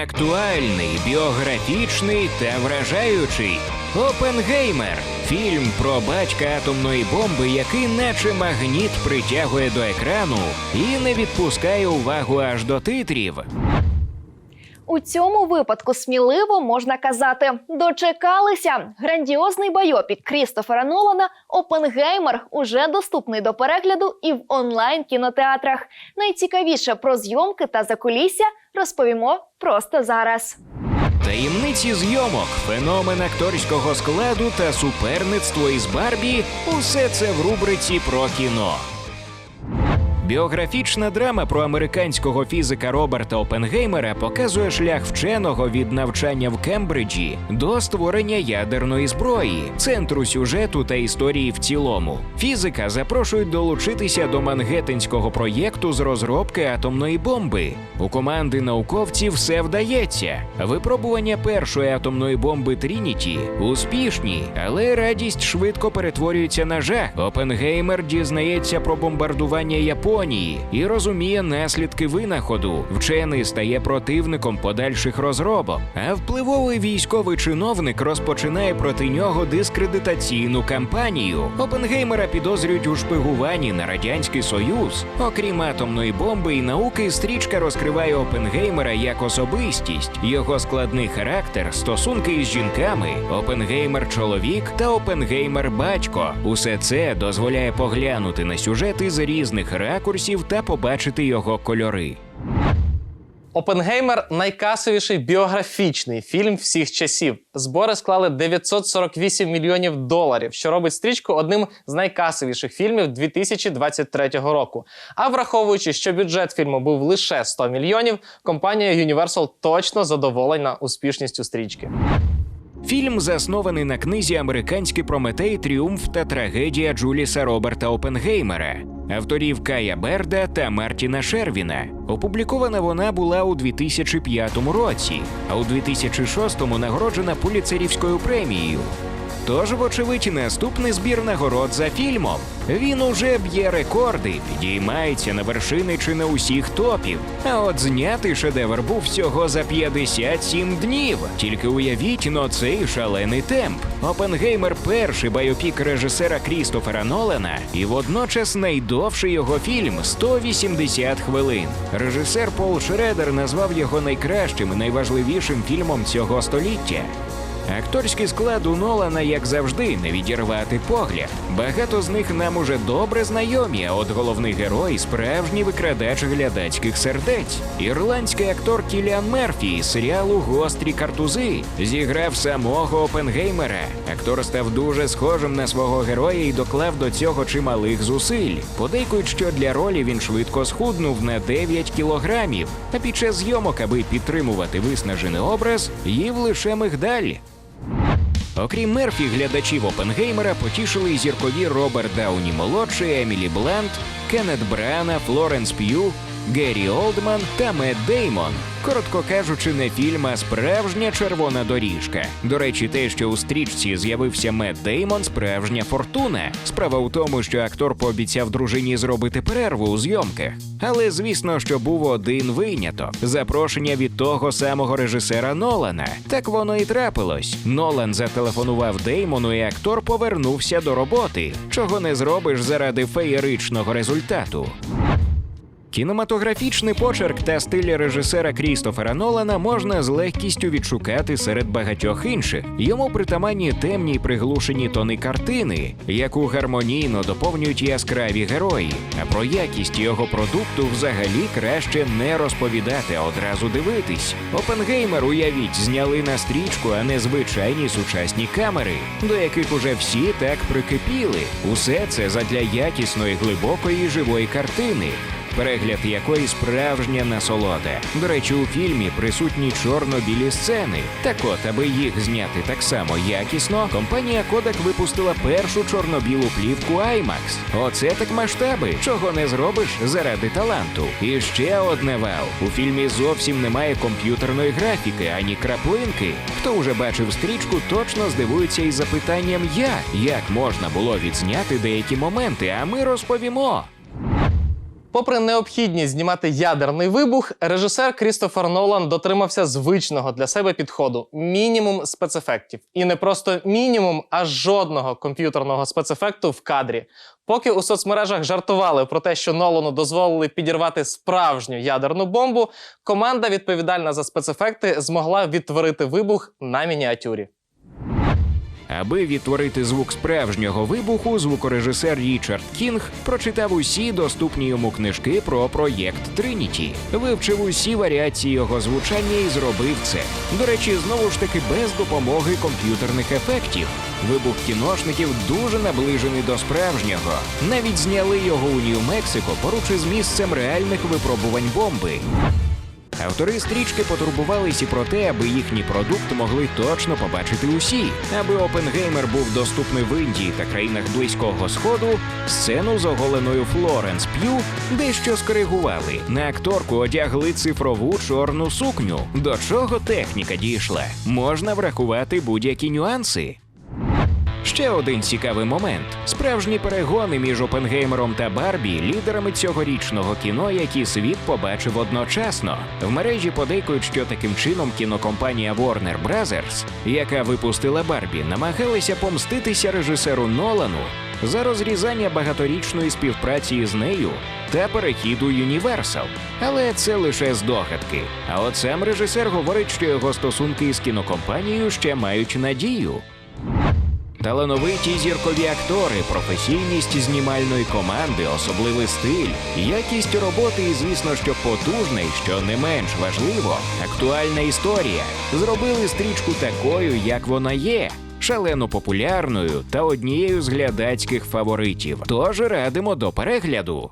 Актуальний, біографічний та вражаючий. Опенгеймер фільм про батька атомної бомби, який, наче магніт, притягує до екрану і не відпускає увагу аж до титрів. У цьому випадку сміливо можна казати: дочекалися. Грандіозний байопік Крістофера Нолана Опенгеймер уже доступний до перегляду і в онлайн кінотеатрах. Найцікавіше про зйомки та закулісся розповімо просто зараз. Таємниці зйомок, феномен акторського складу та суперництво із Барбі усе це в рубриці про кіно. Біографічна драма про американського фізика Роберта Опенгеймера показує шлях вченого від навчання в Кембриджі до створення ядерної зброї, центру сюжету та історії в цілому. Фізика запрошують долучитися до мангеттенського проєкту з розробки атомної бомби. У команди науковців все вдається. Випробування першої атомної бомби Трініті успішні, але радість швидко перетворюється на жах. Опенгеймер дізнається про бомбардування Японії і розуміє наслідки винаходу. Вчений стає противником подальших розробок. А впливовий військовий чиновник розпочинає проти нього дискредитаційну кампанію. Опенгеймера підозрюють у шпигуванні на радянський союз. Окрім атомної бомби і науки, стрічка розкриває Опенгеймера як особистість, його складний характер, стосунки із жінками, Опенгеймер чоловік та Опенгеймер батько. Усе це дозволяє поглянути на сюжети з різних ракурсів та побачити його кольори. Опенгеймер найкасовіший біографічний фільм всіх часів. Збори склали 948 мільйонів доларів, що робить стрічку одним з найкасовіших фільмів 2023 року. А враховуючи, що бюджет фільму був лише 100 мільйонів, компанія Universal точно задоволена успішністю стрічки. Фільм заснований на книзі Американський Прометей Тріумф та трагедія Джуліса Роберта Опенгеймера, авторів Кая Берда та Мартіна Шервіна. Опублікована вона була у 2005 році, а у 2006 нагороджена Пуліцерівською премією. Тож, вочевидь, наступний збір нагород за фільмом. Він уже б'є рекорди, підіймається на вершини чи не усіх топів. А от знятий шедевр був всього за 57 днів. Тільки уявіть но цей шалений темп. Опенгеймер перший байопік режисера Крістофера Нолана і водночас найдовший його фільм 180 хвилин. Режисер Пол Шредер назвав його найкращим і найважливішим фільмом цього століття. Акторський склад у Нолана, як завжди, не відірвати погляд. Багато з них нам уже добре знайомі. А от головний герой справжній викрадач глядацьких сердець. Ірландський актор Кіліан Мерфі із серіалу Гострі картузи зіграв самого Опенгеймера. Актор став дуже схожим на свого героя і доклав до цього чималих зусиль. Подейкують, що для ролі він швидко схуднув на 9 кілограмів. А під час зйомок, аби підтримувати виснажений образ, їв лише мигдаль. Окрім Мерфі, глядачів Опенгеймера потішили й зіркові Роберт Дауні молодший, Емілі Блант, Кеннет Брана, Флоренс П'ю, Геррі Олдман та Мед Деймон. Коротко кажучи, не фільм, а справжня червона доріжка. До речі, те, що у стрічці з'явився Мед Деймон, справжня фортуна. Справа в тому, що актор пообіцяв дружині зробити перерву у зйомках. Але звісно, що був один виняток запрошення від того самого режисера Нолана. Так воно і трапилось. Нолан зателефонував Деймону, і актор повернувся до роботи, чого не зробиш заради феєричного результату. Кінематографічний почерк та стиль режисера Крістофера Нолана можна з легкістю відшукати серед багатьох інших. Йому притаманні темні й приглушені тони картини, яку гармонійно доповнюють яскраві герої. А про якість його продукту взагалі краще не розповідати, а одразу дивитись. Опенгеймер, уявіть, зняли на стрічку, а не звичайні сучасні камери, до яких уже всі так прикипіли. Усе це задля якісної, глибокої, живої картини перегляд якої справжня насолода. До речі, у фільмі присутні чорно-білі сцени. Так от, аби їх зняти так само якісно, компанія Kodak випустила першу чорно-білу плівку IMAX. Оце так масштаби, чого не зробиш заради таланту. І ще одне вау. У фільмі зовсім немає комп'ютерної графіки ані краплинки. Хто вже бачив стрічку, точно здивується із запитанням як, як можна було відзняти деякі моменти, а ми розповімо. Попри необхідність знімати ядерний вибух, режисер Крістофер Нолан дотримався звичного для себе підходу мінімум спецефектів. І не просто мінімум, а жодного комп'ютерного спецефекту в кадрі. Поки у соцмережах жартували про те, що Нолану дозволили підірвати справжню ядерну бомбу, команда, відповідальна за спецефекти, змогла відтворити вибух на мініатюрі. Аби відтворити звук справжнього вибуху, звукорежисер Річард Кінг прочитав усі доступні йому книжки про проєкт Триніті, вивчив усі варіації його звучання і зробив це. До речі, знову ж таки без допомоги комп'ютерних ефектів. Вибух кіношників дуже наближений до справжнього. Навіть зняли його у Нью-Мексико поруч із місцем реальних випробувань бомби. Автори стрічки потурбувалися про те, аби їхній продукт могли точно побачити усі, аби Опенгеймер був доступний в Індії та країнах Близького Сходу. Сцену з оголеною Флоренс П'ю дещо скоригували. На акторку одягли цифрову чорну сукню. До чого техніка дійшла? Можна врахувати будь-які нюанси. Ще один цікавий момент: справжні перегони між Опенгеймером та Барбі лідерами цьогорічного кіно, які світ побачив одночасно. В мережі подейкують, що таким чином кінокомпанія Warner Brothers, яка випустила Барбі, намагалася помститися режисеру Нолану за розрізання багаторічної співпраці з нею та перехіду Universal. Але це лише здогадки. А от сам режисер говорить, що його стосунки із кінокомпанією ще мають надію. Талановиті зіркові актори, професійність знімальної команди, особливий стиль, якість роботи і, звісно, що потужний, що не менш важливо, актуальна історія зробили стрічку такою, як вона є. Шалено популярною та однією з глядацьких фаворитів. Тож радимо до перегляду.